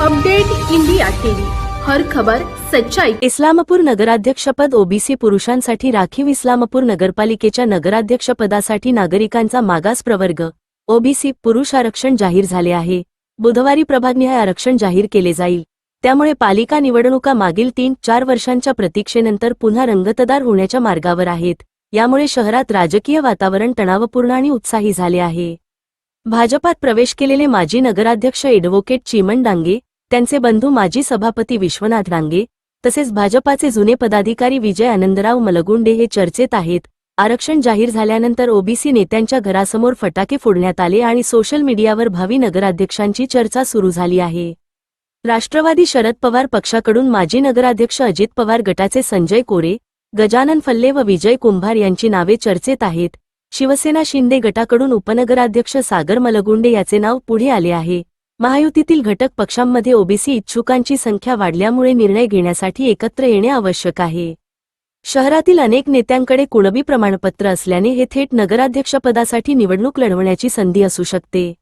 Update India TV. हर खबर सच्चाई. Islampur नगराध्यक्षपद OBC पुरुषांसाठी राखीव इस्लामपूर नगरपालिकेच्या नगराध्यक्षपदासाठी नागरिकांचा मागास प्रवर्ग. ओबीसी पुरुष आरक्षण जाहीर झाले आहे. बुधवारी प्रभागनिहाय आरक्षण जाहीर केले जाईल. त्यामुळे पालिका निवडणुका मागील तीन चार वर्षांच्या प्रतीक्षेनंतर पुन्हा रंगतदार होण्याच्या मार्गावर आहेत. यामुळे शहरात राजकीय वातावरण तणावपूर्ण आणि उत्साही झाले आहे. भाजपात प्रवेश केलेले माजी नगराध्यक्ष एडव्होकेट चिमण डांगे त्यांचे बंधू माजी सभापती विश्वनाथ डांगे तसेच भाजपाचे जुने पदाधिकारी विजय आनंदराव मलगुंडे हे चर्चेत आहेत. आरक्षण जाहीर झाल्यानंतर ओबीसी नेत्यांच्या घरासमोर फटाके फोडण्यात आले आणि सोशल मीडियावर भावी नगराध्यक्षांची चर्चा सुरू झाली आहे. राष्ट्रवादी शरद पवार पक्षाकडून माजी नगराध्यक्ष अजित पवार गटाचे संजय कोरे गजानन फल्ले व विजय कुंभार यांची नावे चर्चेत आहेत. शिवसेना शिंदे गटाकडून उपनगराध्यक्ष सागर मलगुंडे याचे नाव पुढे आले आहे. महायुतीतील घटक पक्षांमध्ये ओबीसी इच्छुकांची संख्या वाढल्यामुळे निर्णय घेण्यासाठी एकत्र येणे आवश्यक आहे. शहरातील अनेक नेत्यांकडे कुणबी प्रमाणपत्र असल्याने हे थेट नगराध्यक्षपदासाठी निवडणूक लढवण्याची संधी असू शकते.